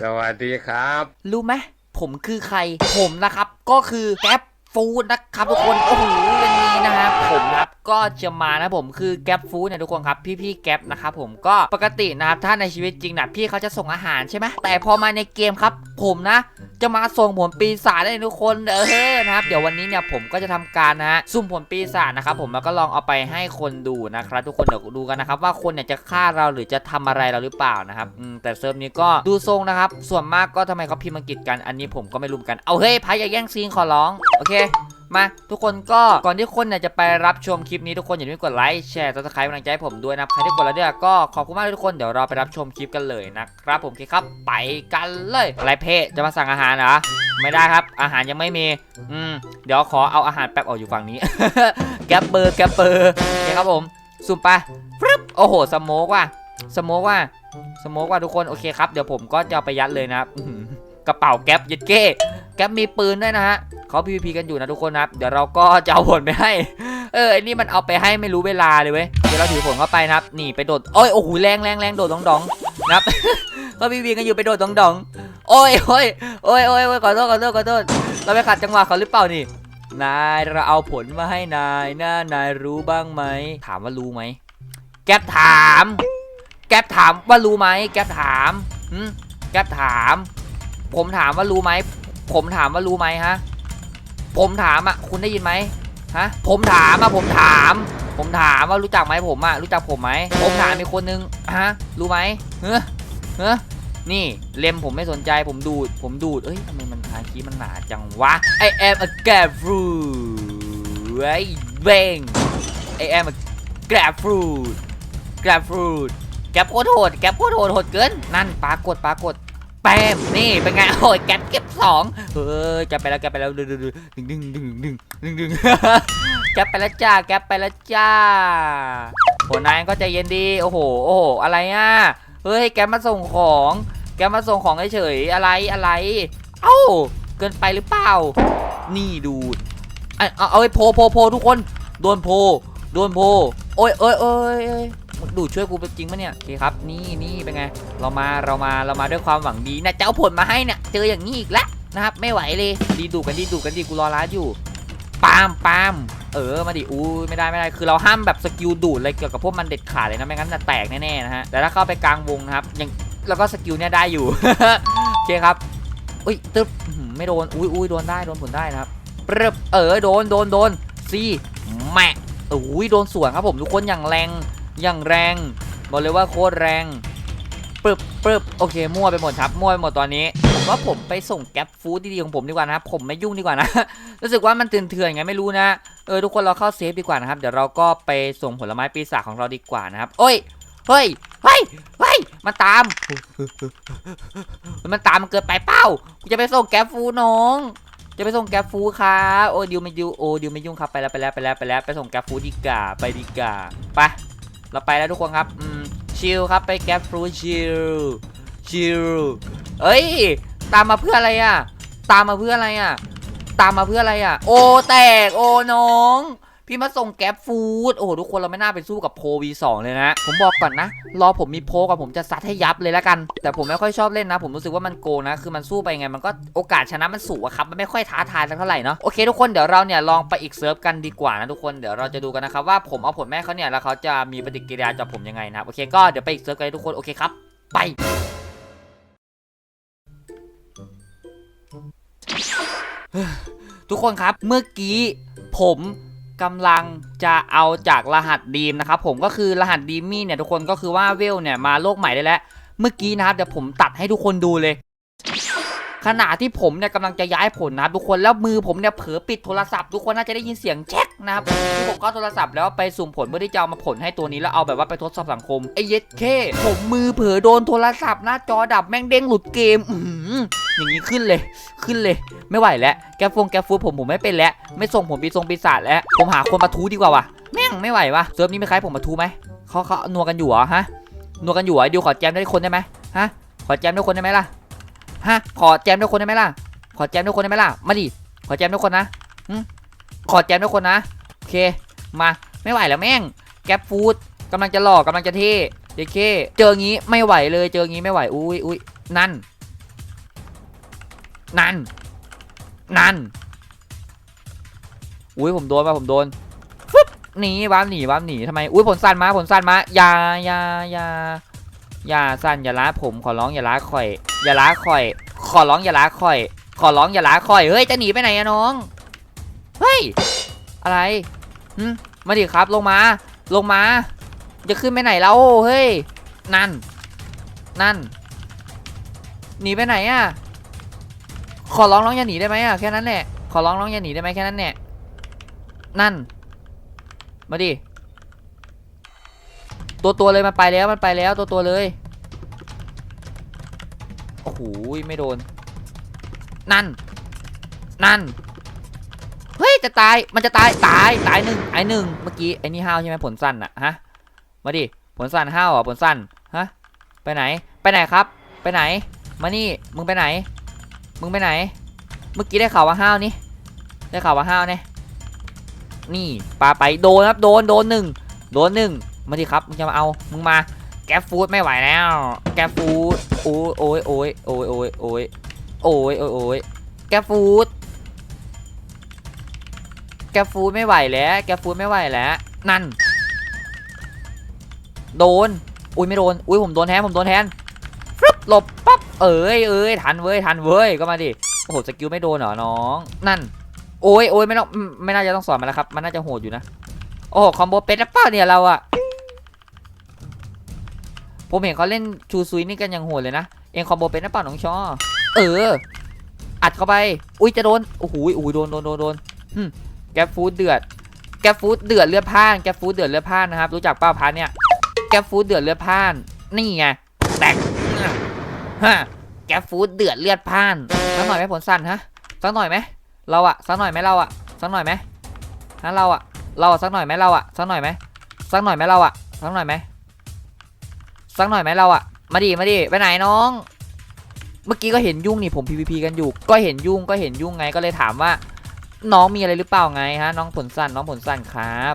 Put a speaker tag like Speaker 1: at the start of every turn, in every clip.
Speaker 1: สวัสดีครับ
Speaker 2: รู้ไหมผมคือใคร ผมนะครับ ก็คือแก๊ปฟู้ดนะครับทุกคน โอ้โหวันนี้นะครับผมนะ ก็จะมานะผมคือแก๊ปฟู้ดเนี่ยทุกคนครับพี่ๆแก๊ปนะครับผมก็ปกตินะครับถ้าในชีวิตจริงนะพี่เขาจะส่งอาหารใช่ไหมแต่พอมาในเกมครับ ผมนะ จะมาส่งผลปีศาจได้ทุกคนเออนะครับเดี๋ยววันนี้เนี่ยผมก็จะทำการนะฮะสุ่มผลปีศาจนะครับผมแล้วก็ลองเอาไปให้คนดูนะครับทุกคนเดี๋ยวดูกันนะครับว่าคนเนี่ยจะฆ่าเราหรือจะทำอะไรเราหรือเปล่านะครับแต่เซิร์ฟนี้ก็ดูทรงนะครับส่วนมากก็ทำไมเขาพิมพ์อังกฤษกันอันนี้ผมก็ไม่รู้เหมือนกันเอาเฮ้ยพายอย่าแย่งซีนขอร้องโอเค มาทุกคนก็ก่อนที่คนเนี่ยจะไปรับชมคลิปนี้ทุกคนอย่าลืมกดไลค์แชร์ซับสไครป์กำลังใจให้ผมด้วยนะใครที่กดแล้วเนี่ยก็ขอบคุณมากทุกคนเดี๋ยวเราไปรับชมคลิปกันเลยนะครับผมโอเคครับไปกันเลยอะไรเพ่จะมาสั่งอาหารเหรอไม่ได้ครับ อาหารยังไม่มี อืม เดี๋ยวขอเอาอาหารแป๊บออกอยู่ฝั่งนี้ แกปเบอร์แกปเบอร์โอเคครับผมสุ่มไปฟรึบโอ้โห สโมกว่ะ สโมกว่ะ สโมกว่ะทุกคน โอเคครับ เดี๋ยวผมก็จะไปยัดเลยนะครับกระเป๋าแก๊ปยัดเก้ แก๊ปมีปืนด้วยนะฮะ เขา PVP กันอยู่นะทุกคนนะครับ เดี๋ยวเราก็จะเอาผลไปให้ เออไอ้นี่มันเอาไปให้ไม่รู้เวลาเลยเว้ย เดี๋ยวเราถือผลเข้าไปนะครับ นี่ไปโดดโอ้ยโอ้โหแรงแรงแรงโดดดองดองนะครับเขา PVP กันอยู่ไปโดดดองดองโอ้ยโอ้ยโอ้ยโอ้ยโอ้ยขอโทษขอโทษขอโทษ เราไปขัดจังหวะเขาหรือเปล่านี่ นายเราเอาผลมาให้นายนะนายรู้บ้างไหม ถามว่ารู้ไหม แก๊ปถาม แก๊ปถามว่ารู้ไหม แก๊ปถามหืมแก๊ปถาม ผมถามว่ารู้ไหม ผมถามว่ารู้ไหมฮะ ผมถามอะ คุณได้ยินไหมฮะ ผมถามอะ ผมถาม ผมถามว่ารู้จักไหมผมอะ รู้จักผมไหม ผมถามมีคนนึง ฮะ รู้ไหมเฮ้อเฮ้อนี่เล็มผมไม่สนใจผมดูด ผมดูด เอ้ยทำไมมันทาคีมันหนาจังวะ I am a grapefruit ไอ้เบง I am a grapefruit grapefruit แกปโคตรโหดแกปโคตรโหดโหดเกิน นั่นปากฏปากฏแปมนี่เป็นไงโอ้ยแกเก็บสองเฮ้ยแกไปแล้วแกไปแล้วดึงดึงดึงดึงดึงดึงดึงดึงแกไปแล้วจ้าแกไปแล้วจ้าโหนายก็ใจเย็นดีโอ้โหโอ้โหอะไรอะเฮ้ยแกมาส่งของแกมาส่งของเฉยอะไรอะไร เอ้าเกินไปหรือเปล่า นี่ดูเอาเอาไอ้โพโพโพทุกคนโดนโพโดนโพโอ้ยโอ้ยโอ้ย ดูดช่วยกูเป็นจริงปะเนี่ยโอเคครับนี่นี่เป็นไง เรามาเรามาเรามาด้วยความหวังดีนะจะเอาผลมาให้เนี่ยเจออย่างนี้อีกแล้วนะครับไม่ไหวเลยดีดูกันดีดูกันดีกูรอร้านอยู่ปามปามเออมาดิอู้ยไม่ได้ไม่ได้คือเราห้ามแบบสกิลดูดอะไรเกี่ยวกับพวกมันเด็ดขาดเลยนะไม่งั้นจะแตกแน่ๆนะฮะแต่ถ้าเข้าไปกลางวงนะครับยังแล้วก็สกิลเนี่ยได้อยู่โอเคครับอุ้ยตึ๊บไม่โดนอุ้ยอุ้ยโดนได้โดนผลได้นะครับปรบเออโดนโดนโดนซีแม่อุ้ยโดนสวนครับผมทุกคนอย่างแรง อย่างแรง บอกเลยว่าโคตรแรงปึ๊บปึ๊บโอเค มั่วไปหมดครับ มั่วไปหมดตอนนี้ ผมว่าผมไปส่งแก๊ปฟู้ดดีๆของผมดีกว่านะครับ ผมไม่ยุ่งดีกว่านะ รู้สึกว่ามันเถื่อนๆไงไม่รู้นะ เออทุกคนเราเข้าเซฟดีกว่านะครับ เดี๋ยวเราก็ไปส่งผลไม้ปีศาจของเราดีกว่านะครับ โอ้ย เฮ้ย เฮ้ย เฮ้ย มันตาม มันตามมันเกินไปเป้ากูจะไปส่งแก๊ปฟู้ดน้อง จะไปส่งแก๊ปฟู้ดครับ โอ้ดิวไม่ดิวโอ้ดิวไม่ยุ่งครับ ไปแล้วไปแล้วไปแล้วไปแล้วไปส่งแก๊ปฟู้ดดีกว่า ไปดีกว่า ไป เราไปแล้วทุกคนครับอืมชิลครับไปแก๊ปฟรูชิลชิลเอ้ย ตามมาเพื่ออะไรอะ ตามมาเพื่ออะไรอะ ตามมาเพื่ออะไรอะ โอแตกโอน้อง พี่มาส่งแก๊ปฟู้ดโอ้โหทุกคนเราไม่น่าไปสู้กับโพวีสองเลยนะ ผมบอกก่อนนะ รอผมมีโพกับผมจะซัดให้ยับเลยแล้วกัน แต่ผมไม่ค่อยชอบเล่นนะ ผมรู้สึกว่ามันโกนะ คือมันสู้ไปไง มันก็โอกาสชนะมันสูงครับ มันไม่ค่อยท้าทายสักเท่าไหร่เนาะ โอเคทุกคนเดี๋ยวเราเนี่ยลองไปอีกเซิร์ฟกันดีกว่านะทุกคน เดี๋ยวเราจะดูกันนะครับว่าผมเอาผลแม่เขาเนี่ยแล้วเขาจะมีปฏิกิริยากับผมยังไงนะครับโอเคก็เดี๋ยวไปอีกเซิร์ฟกันเลยทุกคนโอเคครับ ไปทุกคนครับเมื่อกี้ผม กำลังจะเอาจากรหัสดีมนะครับผมก็คือรหัสดีมมี่เนี่ยทุกคนก็คือว่าเวลเนี่ยมาโลกใหม่ได้แล้ว เมื่อกี้นะครับเดี๋ยวผมตัดให้ทุกคนดูเลย ขณะที่ผมเนี่ยกำลังจะย้ายผลนะทุกคนแล้วมือผมเนี่ยเผลอปิดโทรศัพท์ทุกคนน่าจะได้ยินเสียงแช็กนะครับที่ผมก็โทรศัพท์แล้วไปสุ่มผลเพื่อที่จะเอามาผลให้ตัวนี้แล้วเอาแบบว่าไปทดสอบสังคมไอ้เย็ดเคผมมือเผลอโดนโทรศัพท์หน้าจอดับแม่งเด้งหลุดเกมอืออย่างนี้ขึ้นเลยขึ้นเลย ไม่ไหวแล้วแกฟงแกฟูผมผมไม่เป็นแล้วไม่ส่งผมปีทรงปีศาจแล้วผมหาคนมาทูดีกว่าวะแม่งไม่ไหววะเซิร์ฟนี้ไม่ใครผมมาทูไหมเขาเขานัวกันอยู่เหรอฮะนัวกันอยู่เหรอดิวขอแจมได้คนได้ไหมฮะขอแจมได้คนได้ไหมล่ะ ฮะ ขอแจมด้วยคนได้ไหมล่ะ ขอแจมด้วยคนได้ไหมล่ะ มาดิ ขอแจมด้วยคนนะหึขอแจมด้วยคนนะ โอเค มา ไม่ไหวแล้วแม่ง แกฟฟูดกำลังจะหลอกกำลังจะเท่เจเค เจองี้ไม่ไหวเลย เจองี้ไม่ไหว อุ้ยอุ้ยนั่น นั่น นั่น อุ้ยผมโดนป่ะผมโดนฟึบหนีบ้ามหนีบ้ามหนีทำไม อุ้ยผลสั้นมาผลสั้นมา ยายายา อย่าสั้นอย่าล้าผมขอร้องอย่าล้าข่อย อย่าล้าข่อย ขอร้องอย่าล้าข่อย ขอร้องอย่าล้าข่อยเฮ้ยจะหนีไปไหนอะน้องเฮ้ยอะไรหึมาดิครับลงมา ลงมาจะขึ้นไปไหนแล้วเฮ้ยนั่น นั่น หนีไปไหนอะขอร้องร้องอย่าหนีได้ไหมอะแค่นั้นแหละขอร้องร้องอย่าหนีได้ไหมแค่นั้นแหละนั่น มาดิ ตัวตัวเลยมันไปแล้วมันไปแล้วตัวตัวเลยโอ้โหไม่โดน นั่น นั่น เฮ้ยจะตายมันจะตายตายตายหนึ่งไอหนึ่งเมื่อกี้ไอนี่ห้าวใช่ไหมผลสั้นอะฮะมาดิผลสั้นห้าวเหรอะผลสั้นฮะไปไหนไปไหนครับ ไปไหน มานี่มึงไปไหน มึงไปไหน เมื่อกี้ได้ข่าวว่าห้าวนี่ได้ข่าวว่าห้าวเนี่ยนี่ปาไปโดนครับโดนโดนหนึ่งโดนหนึ่ง มาดิครับมึงจะมาเอามึงมาแกฟูดไม่ไหวแล้ว แกฟูดโอ้ยโอ้ยโอ้ยโอ้ยโอ้ยโอ้ยโอ้ยโอ้ยโอ้ยแกฟูดแกฟูดไม่ไหวแล้ว แกฟูดไม่ไหวแล้วนั่น โดน อุ้ยไม่โดน อุ้ยผมโดนแทนผมโดนแทนฟึบหลบปั๊บเอ้ยเอ้ยทันเว้ยทันเว้ยก็มาดิโอ้โหสกิลไม่โดนเหรอน้อง นั่น โอ้ยโอ้ยไม่ต้องไม่น่าจะต้องสอนมันแล้วครับ มันน่าจะโหดอยู่นะโอ้โหคอมโบเป็ดนะเป้าเนี่ยเราอะ ผมเห็นเขาเล่นชูซุยนี่กันอย่างโหดเลยนะ เองคอมโบเป็ดนะเป้าน้องชอ เออ อัดเข้าไป อุ้ยจะโดน โอ้โหโอ้โหโดนโดนโดนโดนหึแกฟูดเดือด แกฟูดเดือดเลือดพ่าน แกฟูดเดือดเลือดพ่านนะครับ รู้จักเป้าพันเนี่ย แกฟูดเดือดเลือดพ่าน นี่ไง แตกฮะแกฟูดเดือดเลือดพ่านสักหน่อยไหมผลสั้นฮะ สักหน่อยไหม เราอะสักหน่อยไหมเราอะสักหน่อยไหมฮะเราอะเราอะสักหน่อยไหมเราอะสักหน่อยไหมสักหน่อยไหมเราอะสักหน่อยไหม สักหน่อยไหมเราอะมาดิมาดิไปไหนน้อง เมื่อกี้ก็เห็นยุ่งนี่ผม PVP กันอยู่ ก็เห็นยุ่งก็เห็นยุ่งไงก็เลยถามว่า น้องมีอะไรหรือเปล่าไงฮะ น้องผลสั้นน้องผลสั้นครับ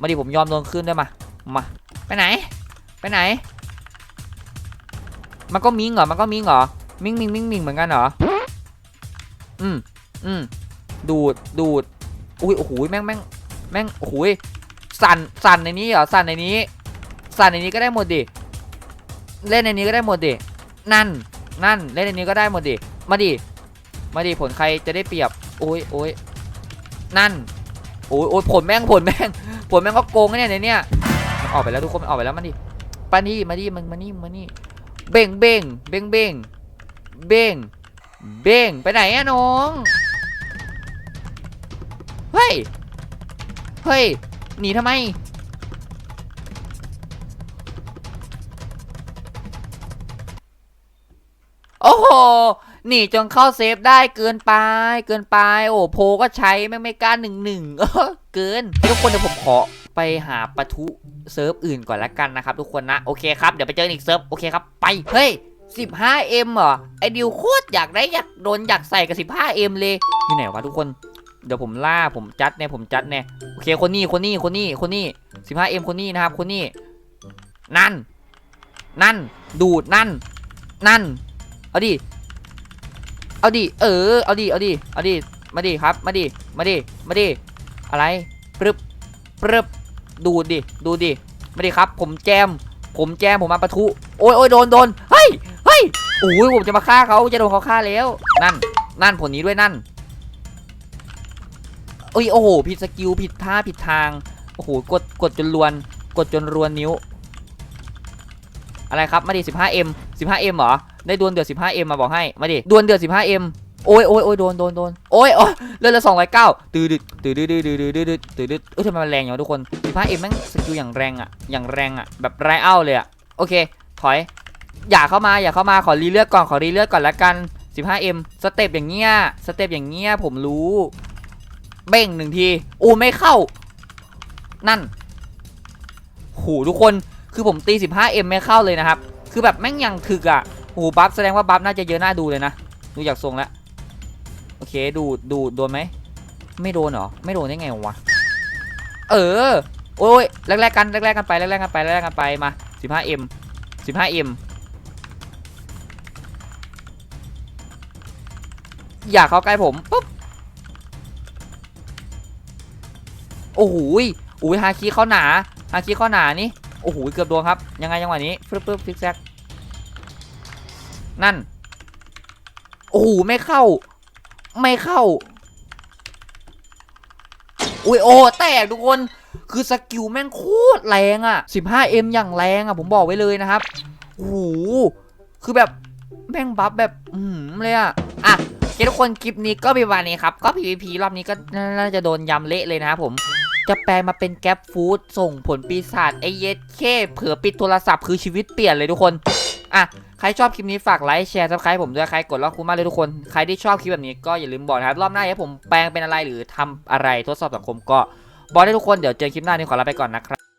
Speaker 2: มาดิผมยอมโดนขึ้นด้วยมามาไปไหน ไปไหน มันก็มิงเหรอมันก็มิงเหรอมิงมิงมิงมิงเหมือนกันเหรออืมอืมดูดดูดอุ้ยโอ้โหแม่งแม่งแม่งโอ้โหสั่นสั่นในนี้เหรอสั่นในนี้ สั่นในนี้ก็ได้หมดดิ เล่นในนี้ก็ได้หมดดิ นั่น นั่น เล่นในนี้ก็ได้หมดดิ มาดิ มาดิผลใครจะได้เปรียบ โอ้ยโอ้ยนั่น โอ้ยโอ้ยผลแม่งผลแม่งผลแม่งก็โกงเนี่ยในเนี้ยมันออกไปแล้วทุกคนมันออกไปแล้วมาดิปานี่มาดิมันมานี่มานี่ เบ่งเบ่งเบ่งเบ่งเบ่งเบ่งไปไหนอะน้อง เฮ้ย เฮ้ย หนีทำไม โอ้โหหนีจนเข้าเซฟได้เกินไป เกินไป โอ้โพก็ใช้ไม่ไม่กล้าหนึ่งหนึ่งเกินทุกคนเดี๋ยวผมขอไปหาปะทุเซิร์ฟอื่นก่อนละกันนะครับ ทุกคนนะ โอเคครับ เดี๋ยวไปเจออีกเซิร์ฟ โอเคครับ ไป เฮ้ย 15M เหรอ ไอดิวโคตรอยากได้อยากโดนอยากใส่กับ 15M เลย อยู่ไหนวะทุกคน เดี๋ยวผมล่าผมจัดเนี่ยผมจัดเนี่ย โอเคคนนี้คนนี้คนนี้คนนี้ 15M คนนี้นะครับคนนี้ นั่น นั่น ดูดนั่น นั่น เอาดิ เอาดิ เออ เอาดิ เอาดิ เอาดิ มาดิครับ มาดิ มาดิ มาดิ อะไรปรึบปรึบดูดิ ดูดิ มาดิครับ ผมแจม ผมแจม ผมมาปะทุ โอ้ยโอ้ยโดนโดนเฮ้ย เฮ้ยโอ้ยผมจะมาฆ่าเขาจะโดนเขาฆ่าแล้ว นั่น นั่นผลนี้ด้วยนั่นเอ้ยโอ้โห ผิดสกิล ผิดท่า ผิดทาง โอ้โห กด กดจนรวน กดจนรวนนิ้ว อะไรครับ มาดิ 15M 15M เหรอ ได้ดวลเดือด 15M มาบอกให้ มาดิ ดวลเดือด 15M โอ้ยโอ้ยโอ้ยโดนโดนโดนโอ้ยโอ้ยเลือดละ209ตื้อดึดตื้อดึดตื้อดึดตื้อดึดตื้อดึดเอ้ยทำไมมันแรงอย่างทุกคน 15M แม่งสกิลอย่างแรงอะ อย่างแรงอะ แบบไรเอาเลยอะ โอเค ถอย อย่าเข้ามา อย่าเข้ามา ขอรีเลือดก่อน ขอรีเลือดก่อนละกัน 15M สเต็ปอย่างเงี้ย สเต็ปอย่างเงี้ย ผมรู้ เบ้งหนึ่งที อูไม่เข้า นั่นโหทุกคน คือผมตี 15M ไม่เข้าเลยนะครับ คือแบบแม่งยังถึกอะ โอ้บัฟแสดงว่าบัฟน่าจะเยอะน่าดูเลยนะ ดูจากทรงแล้ว โอเค ดูดูโดนไหม ไม่โดนเหรอ ไม่โดนได้ไงวะ เออ โอ้ยแลกๆกันแลกๆกันไปแลกๆกันไปแลกๆกันไปมา 15M 15M อย่าเข้าใกล้ผมปุ๊บ โอ้โหอุ้ยฮาคิเข้าหนาฮาคิเข้าหนานี่ โอ้โห เกือบโดนครับ ยังไงจังหวะนี้ฟึบฟึบซิกแซก นั่น โอ้โหไม่เข้า ไม่เข้า อุ้ยโอ้แตกทุกคน คือสกิลแม่งโคตรแรงอะ 15M อย่างแรงอะผมบอกไว้เลยนะครับ โอ้โห คือแบบแม่งบัฟแบบ อืมเลยอะอะอเคทุกคนคลิปนี้ก็เป็นวันนี้ครับ ก็ PVP รอบนี้ก็น่าจะโดนยำเละเลยนะครับผมจะแปลมาเป็นแก๊ปฟู้ดส่งผลปีศาจไอเย็ดเคเผื่อปิดโทรศัพท์คือชีวิตเปลี่ยนเลยทุกคน อะ ใครชอบคลิปนี้ฝากไลค์แชร์ซับสไครต์ผมด้วยใครกดล็อกคุณมากเลยทุกคน ใครที่ชอบคลิปแบบนี้ก็อย่าลืมบอกนะครับรอบหน้าให้ผมแปลงเป็นอะไรหรือทำอะไรทดสอบสังคมก็บอกได้ทุกคนเดี๋ยวเจอคลิปหน้านี้ขอลาไปก่อนนะครับ